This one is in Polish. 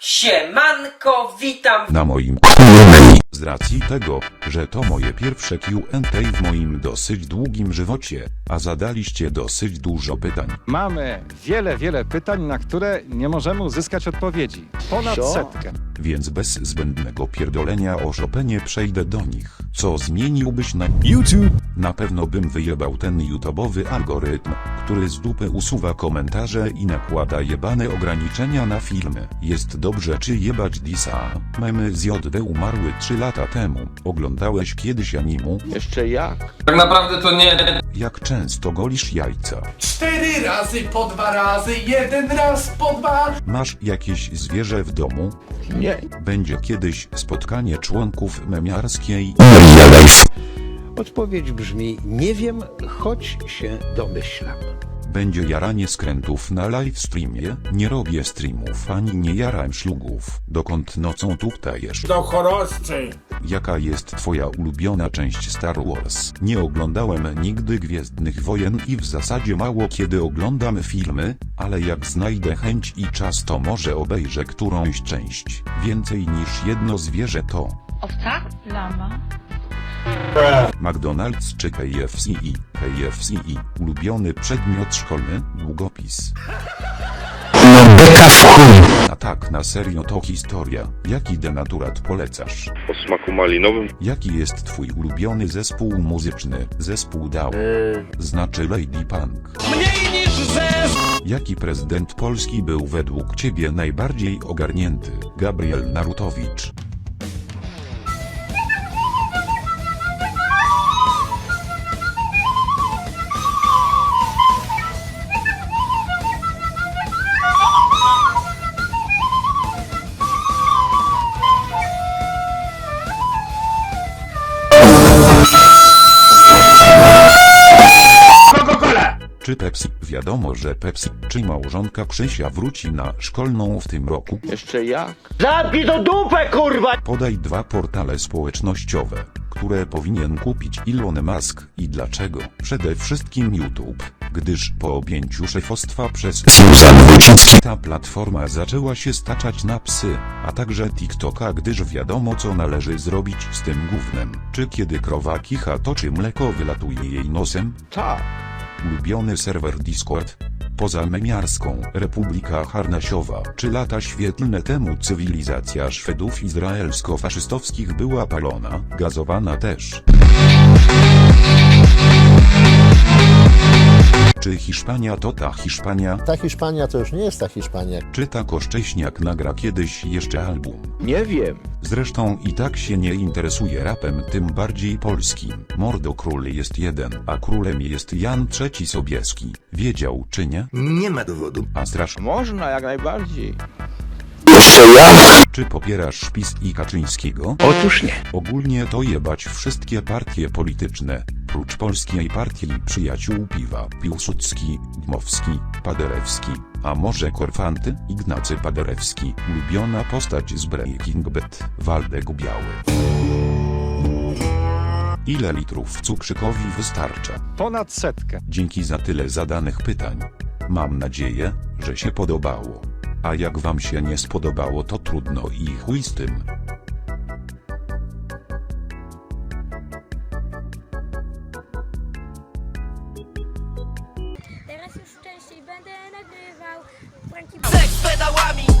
Siemanko, witam na moim. Z racji tego, że to moje pierwsze Q&A w moim dosyć długim żywocie, a zadaliście dosyć dużo pytań. Mamy wiele, wiele pytań, na które nie możemy uzyskać odpowiedzi. Ponad Co? setkę. Więc bez zbędnego pierdolenia o Chopinie przejdę do nich. Co zmieniłbyś na YouTube. Na pewno bym wyjebał ten YouTube'owy algorytm, który z dupy usuwa komentarze i nakłada jebane ograniczenia na filmy. Jest dobrze czy jebać disa. Memy z JD umarły 3 lata temu. Oglądałeś kiedyś animu? Jeszcze jak? Tak naprawdę to nie. Jak często golisz jajca? Cztery razy po dwa razy, jeden raz po dwa. Masz jakieś zwierzę w domu? Nie. Będzie kiedyś spotkanie członków memiarskiej Odpowiedź brzmi: Nie wiem, choć się domyślam. Będzie jaranie skrętów na livestreamie. Nie robię streamów ani nie jaram szlugów. Dokąd nocą tuktajesz? Do choroscy. Jaka jest twoja ulubiona część Star Wars? Nie oglądałem nigdy Gwiezdnych Wojen i w zasadzie mało kiedy oglądam filmy, ale jak znajdę chęć i czas to może obejrzę którąś część. Więcej niż jedno zwierzę to Owca? Lama. McDonald's czy KFC i KFC i ulubiony przedmiot szkolny, długopis. A tak na serio to historia. Jaki denaturat polecasz? o smaku malinowym. Jaki jest twój ulubiony zespół muzyczny? Zespół DAO. Znaczy Lady Punk. Mniej niż Jaki prezydent Polski był według ciebie najbardziej ogarnięty? Gabriel Narutowicz. Czy Pepsi? Wiadomo, że Pepsi. Czy małżonka Krzysia wróci na szkolną w tym roku? Jeszcze jak? Zabij do dupę, kurwa! Podaj dwa portale społecznościowe, które powinien kupić Elon Musk i dlaczego. Przede wszystkim YouTube, gdyż po objęciu szefostwa przez Susan Wojcicki ta platforma zaczęła się staczać na psy, a także TikToka, gdyż wiadomo co należy zrobić z tym gównem. Czy kiedy krowa kicha to czy mleko wylatuje jej nosem? Tak. Ulubiony serwer Discord. Poza memiarską Republika Harnasiowa, czy lata świetlne temu cywilizacja Szwedów izraelsko-faszystowskich była palona, gazowana też. Hiszpania to ta Hiszpania? Ta Hiszpania to już nie jest ta Hiszpania. Czy ta Koszcześniak nagra kiedyś jeszcze album? Nie wiem. Zresztą i tak się nie interesuje rapem, tym bardziej polskim. Mordo król jest jeden, a królem jest Jan III Sobieski. Wiedział czy nie? Nie ma dowodu. A strasz Można jak najbardziej. Czy popierasz PiS i Kaczyńskiego? Otóż nie. Ogólnie to jebać wszystkie partie polityczne, prócz Polskiej Partii Przyjaciół Piwa, Piłsudski, Dmowski, Paderewski, a może Korfanty, Ignacy Paderewski, ulubiona postać z Breaking Bad, Waldek Biały. Ile litrów cukrzykowi wystarcza? Ponad setkę. Dzięki za tyle zadanych pytań. Mam nadzieję, że się podobało. A jak wam się nie spodobało to trudno i chuj z tym. ręki. Seks pedałami!